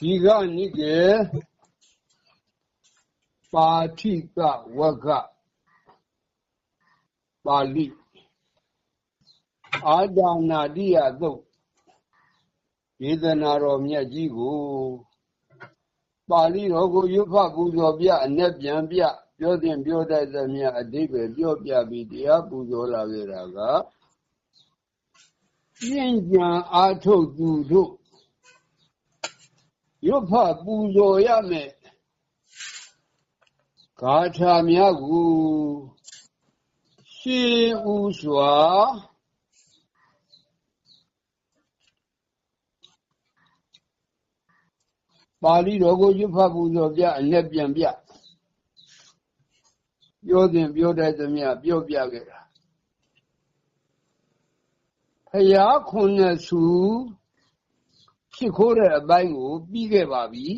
ဒီကနိကေပါဠိကဝကပါဠိအာဒါနာတိယသုတ်ဒေသနာတော်မြတ်ကြီးကိုပါဠိတော်ကိုရွတ်ဖတ်ပူဇော်ပြအ내ပြန်ပြပြောတင်ပြောတတ်သမျှအဓိပ္ပာယ်ပြောပြပြီးတရားပူဇော်လာခဲ့တာကပြင်းကြံအားထုတ်သူတို့ ရွတ်ဖတ်ပူဇော်ရမယ်ဂါထာများကိုရှင်းဥစွာပါဠိတော်ကိုရွတ်ဖတ်ပူဇော်ပြအ내ပြန်ပြပြောတင်ပြောတတ်သမျှပြောပြခဲ့တာဖရာခုနှစ်စု ဖြစ်ခိုးတဲ့အပိုင်းကိုပြီးခဲ့ပါပြီ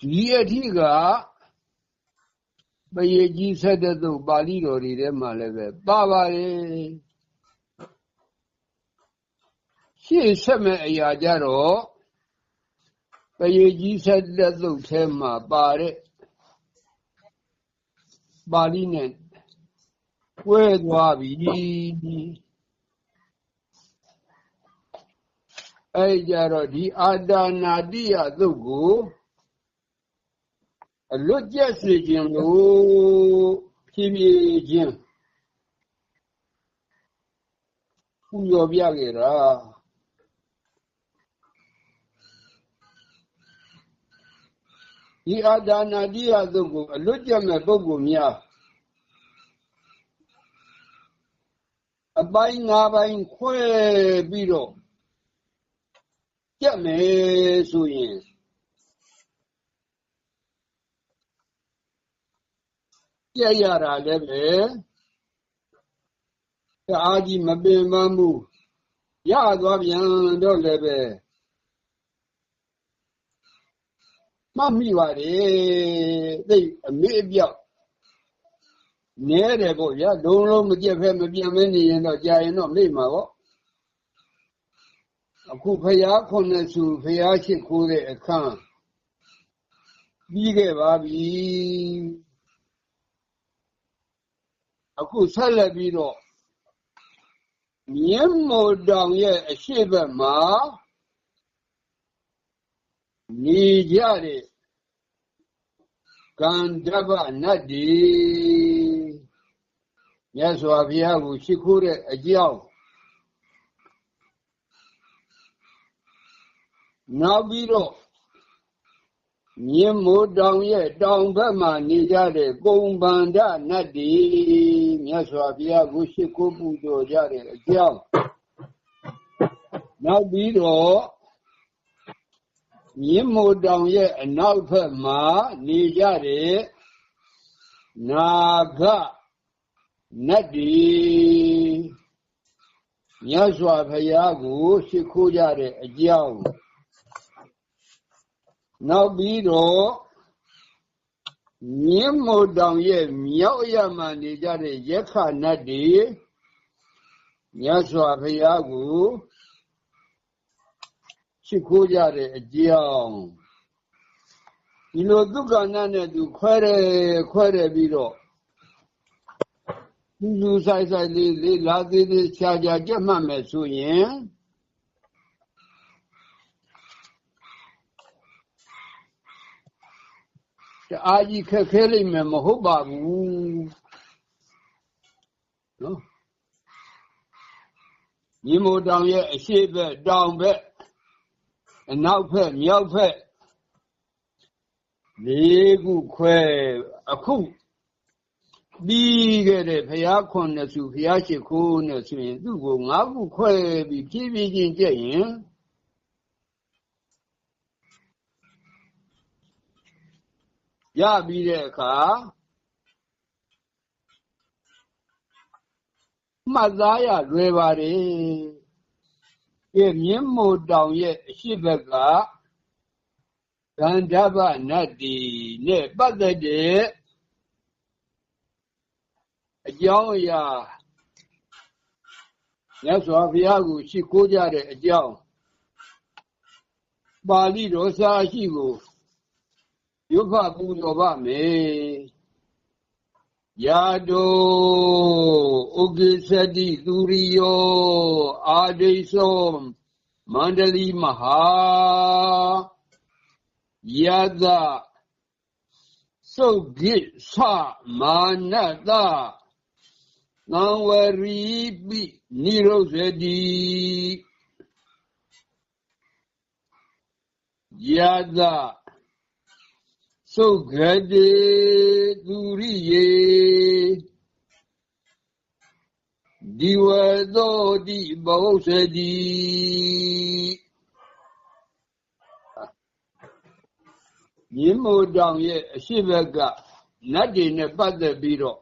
ဒီအထိကပယေကြီးဆက်တဲ့သို့ပါဠိတော်တွေထဲမှာလည်းပဲပါပါတယ်ရှေ့ဆက်မဲ့အရာကြတော့ပယေကြီးဆက်တဲ့သို့ထဲမှာပါတဲ့ပါဠိနဲ့ကွဲသွားပြီ အဲကြတော့ဒီအာဒါနာတိယသုတ်ကိုအလွတ်ကျက်စေခြင်းလို့ဖြည်းဖြည်းချင်းပူဇော်ပြခဲ့တာဒီအာဒါနာတိယသုတ်ကိုအလွတ်ကျက်မဲ့ပုဂ္ဂိုလ်များအပိုင်း၅ပိုင်းခွဲပြီးတော့ ကြက်မယ်ဆိုရင်ကြက်ရတာလည်းပဲအားကြီးမပင်ပန်းဘူးရသွားပြန်တော့လည်းပဲမှတ်မိပါတယ်သိအမေအပြောက်နဲတယ်ပေါ့ဗျာလုံးလုံးမကြက်ဖဲမပြတ်မဲနေရင်တော့ကြာရင်တော့မေ့မှာပေါ့ အခုဖျားခုနှစ်စုဖျားရှိခိုးတဲ့အခန်းပြီးခဲ့ပါပြီအခုဆက်လက်ပြီးတော့မြင်းမို့တောင်ရဲ့အရှိတ်ဘက်မှာနေကြတဲ့ကန္တဗနတ်ဒီမြတ်စွာဘုရားကိုရှိခိုးတဲ့အကြောင်း နောက်ပြီးတော့မြင်းမိုးတောင်ရဲ့တောင်ဘက်မှာနေကြတဲ့ကုံဗန္ဒနတ်ဒီမြတ်စွာဘုရားကိုရှိခိုးပူဇော်ကြတဲ့အကြောင်းနောက်ပြီးတော့မြင်းမိုတောင်ရဲ့အနောက်ဘက်မှာနေကြတဲ့နာဂနတ်ဒီမြတ်စွာဘုရားကိုရှိခိုးကြတဲ့အကြောင်း နောက်ပြီးတော့မြင်းမိုတောင်ရဲ့မြောက်ရမှနေကြတဲ့ယက္ခနတ်ဒီမြတ်စွာဘုရားကိုရှိခိုးကြတဲ့အကြောင်းဒီလိုဒုက္ခနာနဲ့သူခွဲတယ်ခွဲတယ်ပြီးတော့သူသူဆိုင်ဆိုင်လေးလေးလာသေးသေးခြားခြားကြက်မှတ်မယ်ဆိုရင် အားကြီးခက်ခဲလိမ့်မယ်မဟုတ်ပါဘူးနော်ညီမို့တောင်ရဲ့အရှိဘက်တောင်ဘက်အနောက်ဘက်မြောက်ဘက်လေးခုခွဲအခုပြီးခဲ့တဲ့ဘုရားခွန်နဲ့စုဘုရားရှိခိုးနဲ့ဆိုရင်သူ့ကို၅ခုခွဲပြီးဖြည်းဖြည်းချင်းကြက်ရင် ရပြီးတဲ့အခါမှတ်သားရလွယ်ပါတယ်အဲမြင်းမိုတောင်ရဲ့အရှိဘက်ကဂန္ဓဗနတ်တီနဲ့ပတ်သက်တဲ့အကြောင်းအရာမြတ်စွာဘုရားကိုရှိခိုးကြတဲ့အကြောင်းပါဠိတော်စာရှိကို ရွတ်ဖတ်ပူဇော်ပါမယ်ယာတောဥက္ကိသတိသူရိယောအာဒိသောမန္တလီမဟာယသသုတ်ဂိသမာနတသံဝရီပိနိရုဇတိယသ သုတ်ဂတိသူရိယေဒီဝသောတိဘောဇတိမြင်းမို့တောင်ရဲ့အရှိဘက်ကနတ်တွေနဲ့ပတ်သက်ပြီးတော့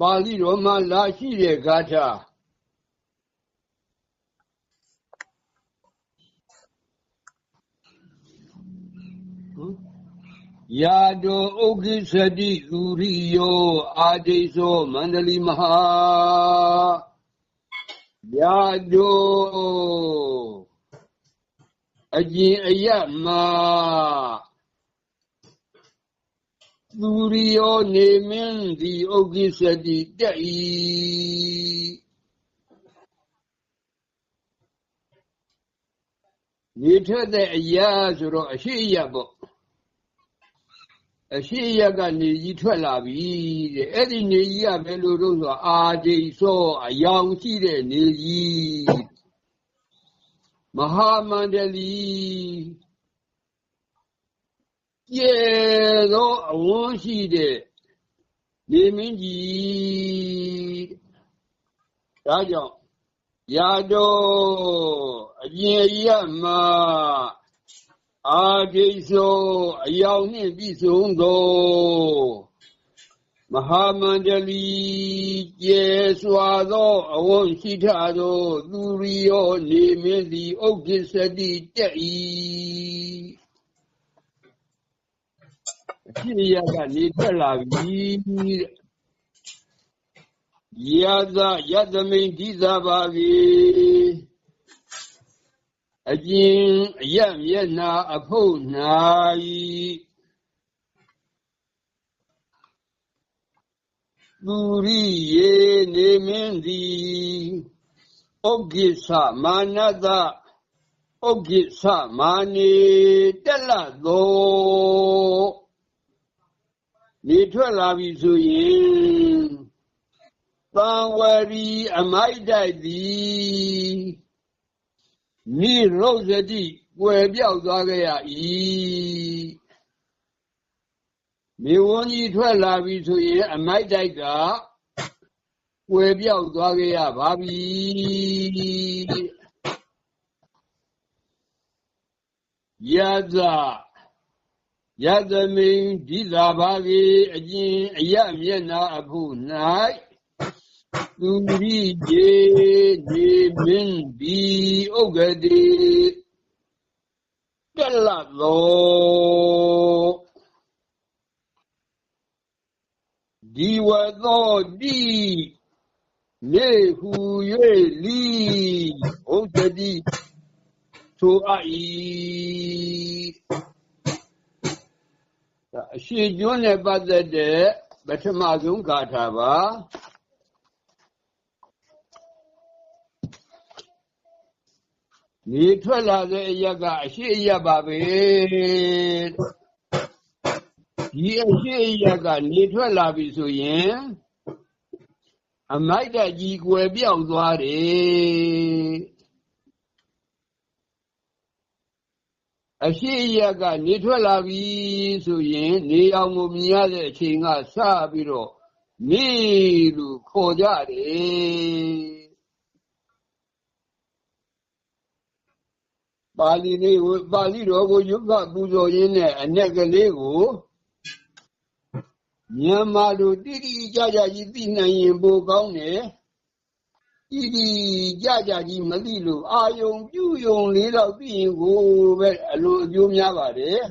ပါဠိတော်မှာလာရှိတဲ့ဂါထာ ယာတောဥက္ကိသတိဥရိယောအာဒိသောမန္တလီမဟာယာတောအကျင်အယမသူရိယောနေမင်းဒီဥက္ကိသတိတက်ဤနေထွက်တဲ့အရာဆိုတော့အရှိအယပေါ့ အရှိရကနေကြီးထွက်လာပြီတဲ့အဲ့ဒီနေကြီးကဘယ်လိုလို့ဆိုအာဒိသောအယောင်ရှိတဲ့နေကြီးမဟာမန္တလီကျေသောအဝန်းရှိတဲ့နေမင်းကြီးဒါကြောင့်ရာတော်အရင်ရမ အာဒိသောအယောင်နှင့်ပြည့်စုံသောမဟာမန္တလီကျေစွာသောအဝန်းရှိထသော သူရိယောနေမင်းသည်ဥက္ကိစတိတက်၏အဖြစ်ရကနေထွက်လာပြီတဲ့ယသယသမိန်ဒီသာပါပြီ အကျင်အရမျက်နာအဖို့၌သူရိယေနေမင်းသည်ဩကိသမာနတဩကိသမာနေတက်လသောနေထွက်လာပြီဆိုရင်သံဝရီအမိုက်တိုက်သည် နိရုဇတိကွယ်ပြောက်သွားကြရ၏မြေဝန်းကြီးထွက်လာပြီဆိုရင်အမိုက်တိုက်ကကွယ်ပြောက်သွားကြရပါပြီယသယသမိန်ဒီသာဘာကေအကျင်အယမျက်နာအဖို့၌ သူရိကျေဒီမင်းဒီဥက္ကတိကလသောဒီဝသောတိနေဟု၍လီဥက္ကတိထိုအပ်၏အရှိကျွန်းနဲ့ပတ်သက်တဲ့ပထမဆုံးဂါထာပါ နေထွက်လာတဲ့အရက်ကအရှိအရက်ပါပဲဒီအရှိအရက်ကနေထွက်လာပြီဆိုရင်အမိုက်တကြီးကွယ်ပြောက်သွားတယ်အရှိအရက်ကနေထွက်လာပြီဆိုရင် နေအောင်ကိုမြင်ရတဲ့အချိန်ကစပြီးတော့နေလို့ခေါ်ကြတယ် ပါဠိလေးကိုပါဠိတော်ကိုရွတ်ဖတ်ပူဇော်ရင်းနဲ့အ내ကလေးကိုမြန်မာလိုတိတိကျကျကြီးသိနိုင်ရင်ပိုကောင်းတယ်တိတိကျကျကြီးမသိလို့အာယုံပြုယုံလေးတော့သိရင်ကိုပဲအလိုအကျိုးများပါတယ်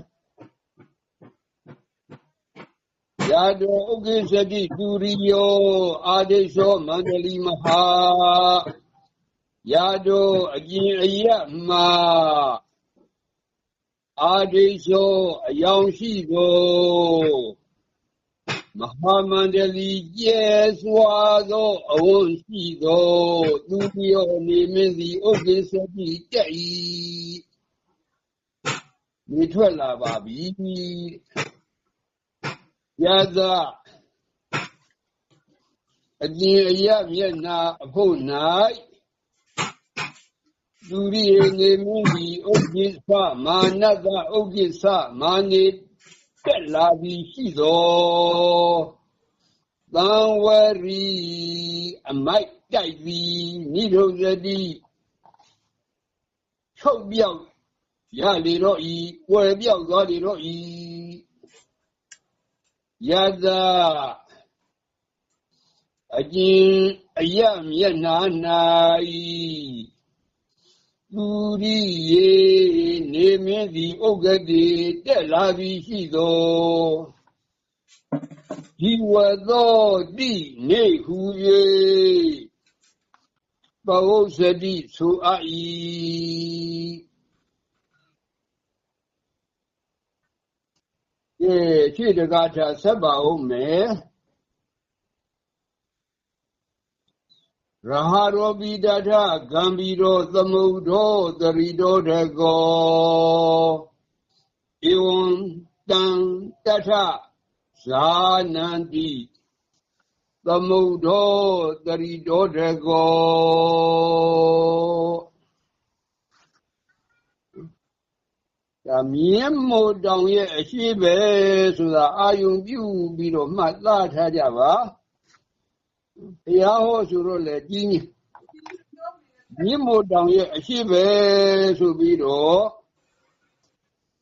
ယာတောဥကိသတိတူရိယောအာဒိသောမန္တလီမဟာ ယာတောအကျင်အယမှာအာဒိသောအယောင်ရှိသောမဟာမန္တလီကျဲစွာသောအဝန်းရှိသောသူပြောနေမင်းသည်ဥကိသတိတက်၏ဒီထွက်လာပါပြီယသအကျင်အယမျက်နာအဖို့၌ သူရိယေနေမှုဒီဥပ္ပိသမာနတဥပ္ပိသမာနေတက်လာပြီးရှိသောသံဝရီအမိုက်တိုက်ပြီးနိဒုဇတိချုပ်ပြောက်ရလေတော့ဤွယ်ပြောက်သွားလေတော့ဤယသအကျင်အယမျက်နာ၌ သူရိယေနေမင်းသည်ဥက္ကတိတက်လာပြီးရှိသောဒီဝသောတိနေဟု၍ဘဝစတိဆိုအပ်၏အဲခြေတကားထားဆက်ပါဦးမယ် ရဟရောပိတထဂံဘီရောသမုဒ္ဒောတရိတောတကောဧဝံတံတထဇာနန္တိသမုဒ္ဒောတရိတောတကောဒါမြင်းမို့တောင်ရဲ့အရှိပဲဆိုတာအာယုံပြုပြီးတော့မှတ်သားထားကြပါ တရားဟောဆိုတော့လေကြီးကြီးမြင့်မို့တောင်ရဲ့အရှိပဲဆိုပြီးတော့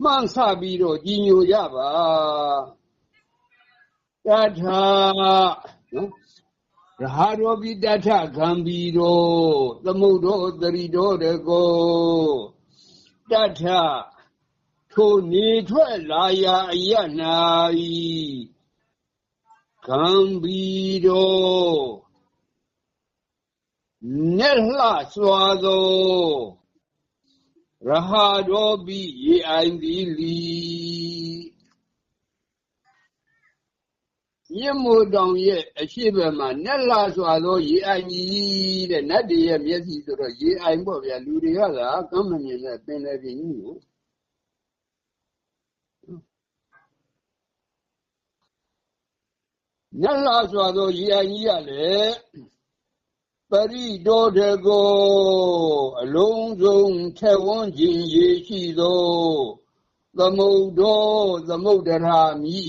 မှန်းဆပြီးတော့ကြီးညိုကြပါတထာနော်ရဟရောပိတထဂံဘီရောသမုဒ္ဒောတရိတောတကောတထထိုနေထွက်လာရာအယနာ၏ ကံဘီတော်နဲ့လှစွာသောရဟတော်ဘီရေအိုင်ဒီလီမြင့်မို့တောင်ရဲ့အရှိဘက်မှာနဲ့လှစွာသောရေအိုင်ကြီးတဲ့နတ်တွေရဲ့မျက်စိဆိုတော့ရေအိုင်ပေါ့ဗျာလူတွေကသာကမ်းမမြင်တဲ့ပင်လယ်ပြင်ကြီးကို ညလာစွာသောရေအိုင်ကြီးရလေပရိဒောတကောအလုံးစုံထက်ဝန်းခြင်းရေရှိသောသမုဒ္ဒောသမုဒ္ဒရာမိ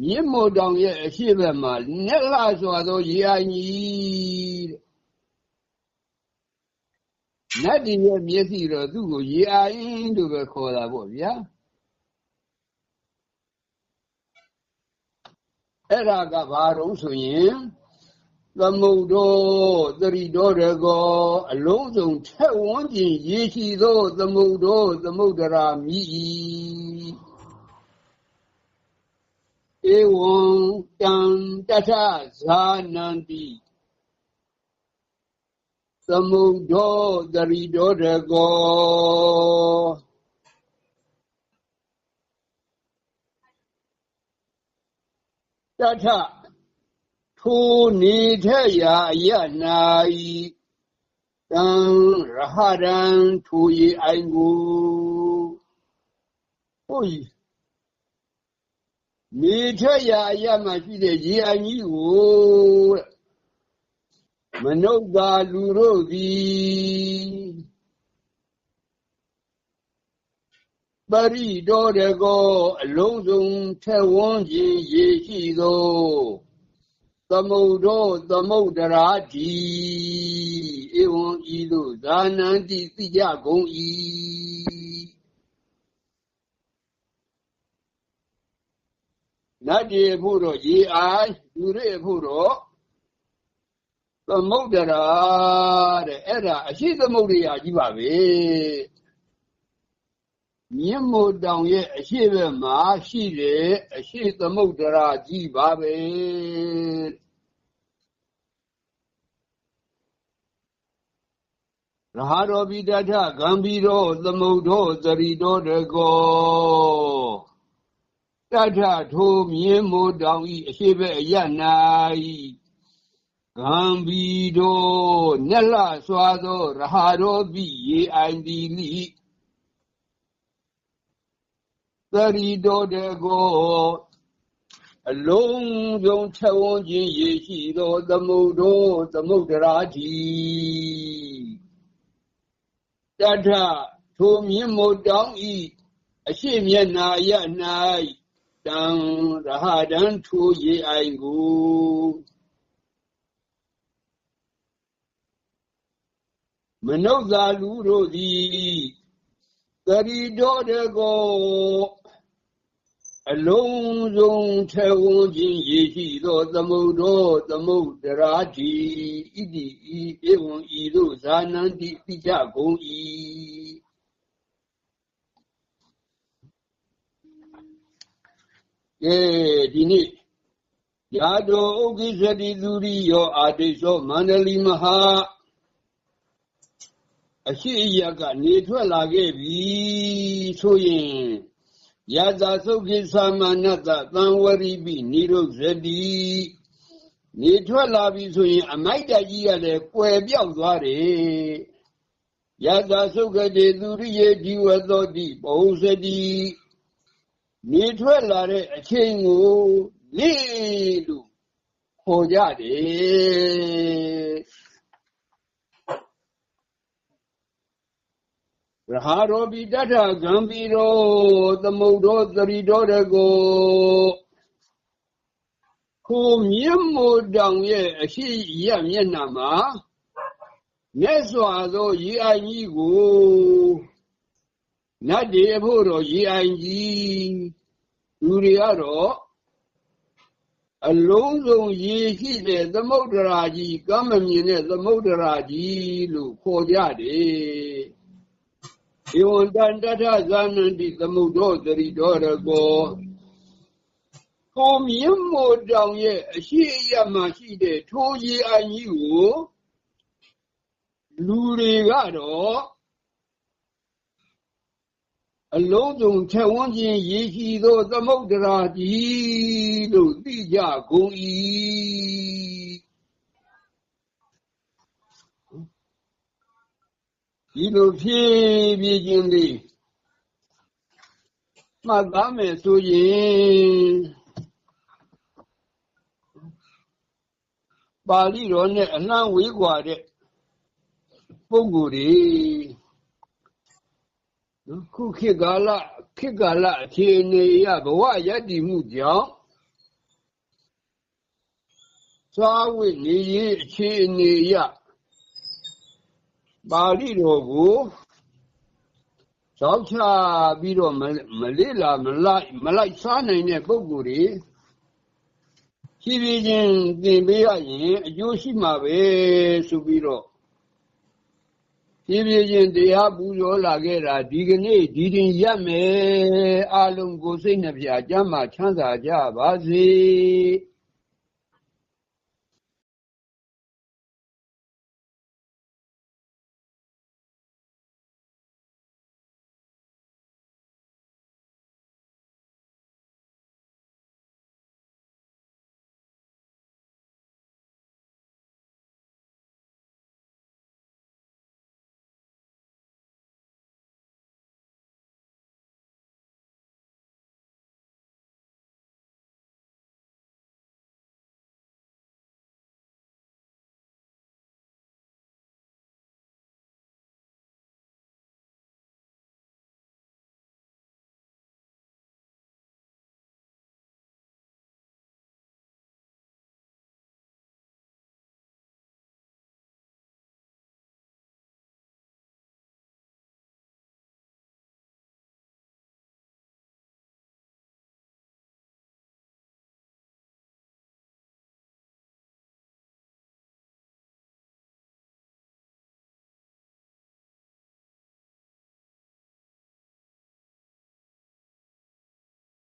မြင့်မို့တောင်ရဲ့အရှိဘက်မှာနက်လာစွာသောရေအိုင်ကြီးနတ်ဒီရဲ့မျက်စိတော့သူ့ကိုရေအိုင်လို့ပဲခေါ်တာပေါ့ဗျာ အဲ့ဒါကဘာတော့ဆိုရင်သမုဒ္ဒောသရိဒောရကောအလုံးစုံထက်ဝန်းကျင်ရေရှိသောသမုဒ္ဒောသမုဒ္ဒရာမြည်ဧဝံတံတထဇာနန္တိသမုဒ္ဒောသရိဒောရကော တထထိုနေထရာအယနာဤတံရဟရံထိုဤအိုင်ကိုဟိုဤနေထရာအယမှာရှိတဲ့ရေအိုင်ကြီးကိုမနုဿာလူတို့သည် ပရိဒောတကောအလုံးစုံထဲဝန်းခြင်းရေရှိသောသမုဒ္ဒောသမုဒ္ဒရာတိဧဝံဤသို့ဇာနန္တိသိကြကုန်၏နတ်တွေဖို့တော့ရေအိုင်လူတွေဖို့တော့သမုဒ္ဒရာတဲ့အဲ့ဒါအရှိသမုဒ္ဒရာကြီးပါပဲ မြင့်မို့တောင်ရဲ့အရှိဘက်မှာရှိတယ်အရှိသမုဒ္ဒရာကြီးပါပဲရဟရောပိတထဂံဘီရောသမုဒ္ဒောသရိတောတကောတထထိုမြင်းမိုးတောင်ဤအရှိဘက်အရ၌ဂံဘီတော်နက်လစွာသောရဟရောပိရေအိုင်ဒီလိ သရိတောတကောအလုံးစုံထဝန်းခြင်းရရှိသောသမုဒ္ဒောသမုဒ္ဒရာကြီးတထထိုမြင့်မို့တောင်းဤအရှိမျက်နာရ၌တံရဟတံထိုရေအိုင်ကိုမနုဿာလူတို့သည်သရီတော်တကော အလုံးစုံထေဝန်းခြင်းရရှိသော သမုဒ္ဒောသမုဒ္ဒရာတိဣတိဤဧဝံဤသို့ဇာနန္တိပိကြကုန်၏ကဲဒီနေ့ယာတောဥက္ကိစတိသူရိယောအာတိသောမန္တလီမဟာအရှိအယကနေထွက်လာခဲ့ပြီဆိုရင် ယသာသုခိသမနတသံဝရိပိနိရုဇတိနေထွက်လာပြီဆိုရင် အမိုက်တကြီးကလည်းကွယ်ပြောက်သွားတယ်ယသာသုခတေသူရိယေဒီဝသောတိဘုံစတိနေထွက်လာတဲ့အချိန်ကိုလေလို့ခေါ်ကြတယ် ရဟရောပိတထဂံပိရောသမုဒ္ဒောသရိတောတကိုကိုမြင့်မို့တောင်ရဲ့အရှိရမျက်နှာမှာမြတ်စွာသောရေအိုင်ကြီးကိုနတ်တွေအဖို့တော့ရေအိုင်ကြီးလူတွေကတော့အလုံးစုံရေရှိတဲ့သမုဒ္ဒရာကြီးကမ်းမမြင်တဲ့သမုဒ္ဒရာကြီးလို့ခေါ်ကြတယ် ဧဝံတန္တထဇာနန္တိသမုဒ္ဒောသရိတော်ရကောကိုမြင့်မို့တောင်ရဲ့အရှိအယမှရှိတဲ့ထိုးကြီးအကြီးကိုလူတွေကတော့အလုံးစုံထက်ဝန်းခြင်းရည်ရှိသောသမုဒ္ဒရာကြီးလို့သိကြကုန်၏ ဒီလိုဖြည်းဖြည်းချင်းလေးမှတ်သားမယ်ဆိုရင်ပါဠိတော်နဲ့အနှံဝေးกว่าတဲ့ပုဂ္ဂိုလ်တွေနော်ခုခေတ်ကာလခေတ်ကာလအခြေအနေရဘဝယတ္တိမှုကြောင့်သာဝိနေရင်အခြေအနေရ ပါဠိတော်ကိုသောက်ချပြီးတော့မလေးလာမလိုက်မလိုက်စားနိုင်တဲ့ပုဂ္ဂိုလ်တွေဖြည်းဖြည်းချင်းသင်ပေးရရင်အကျိုးရှိမှာပဲဆိုပြီးတော့ဖြည်းဖြည်းချင်းတရားပူဇော်လာခဲ့တာဒီကနေ့ဒီတင်ရက်မယ်အလုံးကိုစိတ်နှပြကျမ်းမာချမ်းသာကြပါစေ။